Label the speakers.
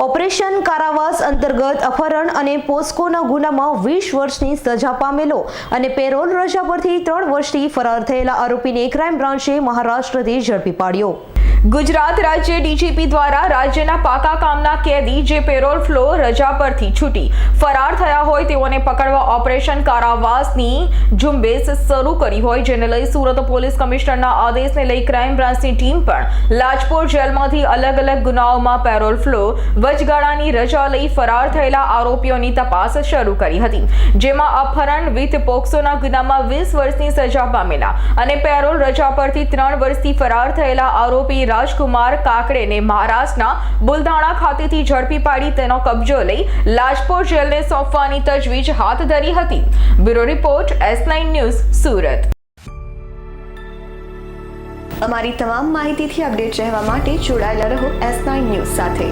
Speaker 1: Operation કારાવાસ અંતર્ગત અપહરણ અને પોસ્કોના ગુનામાં વીસ વર્ષની સજા પામેલો અને પેરોલ રજા પરથી ત્રણ વર્ષથી ફરાર થયેલા આરોપીને ક્રાઇમ બ્રાન્ચે મહારાષ્ટ્રથી ઝડપી પાડ્યો.
Speaker 2: ગુજરાત રાજ્ય ડીજીપી દ્વારા રાજ્યના પાકા કામના કેદી જે પેરોલ ફ્લો રજા પરથી છૂટી ફરાર થયા હોય તેઓને પકડવા ઓપરેશન કારાવાસની ઝુંબેશ શરૂ કરી હોય, જેને લઈ સુરત પોલીસ કમિશનરના આદેશને લઈ ક્રાઇમ બ્રાન્ચની ટીમ પણ લાજપોર જેલમાંથી અલગ અલગ ગુનાઓમાં પેરોલ ફ્લો વચગાળાની રજા લઈ ફરાર થયેલા આરોપીઓની તપાસ શરૂ કરી હતી, જેમાં અપહરણ વિથ પોક્સોના ગુનામાં વીસ વર્ષની સજા પામેલા અને પેરોલ રજા પરથી ત્રણ વર્ષથી ફરાર થયેલા આરોપી રાજકુમાર કાકડેને મહારાષ્ટ્રના બુલધાણા ખાતેથી ઝડપી પાડી તેનો કબજો લઈ લાજપોર જેલને સોંપવાની તજવીજ હાથ ધરી હતી. Bureau report S nine news, Surat.
Speaker 3: અમારી તમામ માહિતીથી અપડેટ રહેવા માટે જોડાયેલા રહો એસ નાઇન ન્યૂઝ સાથે.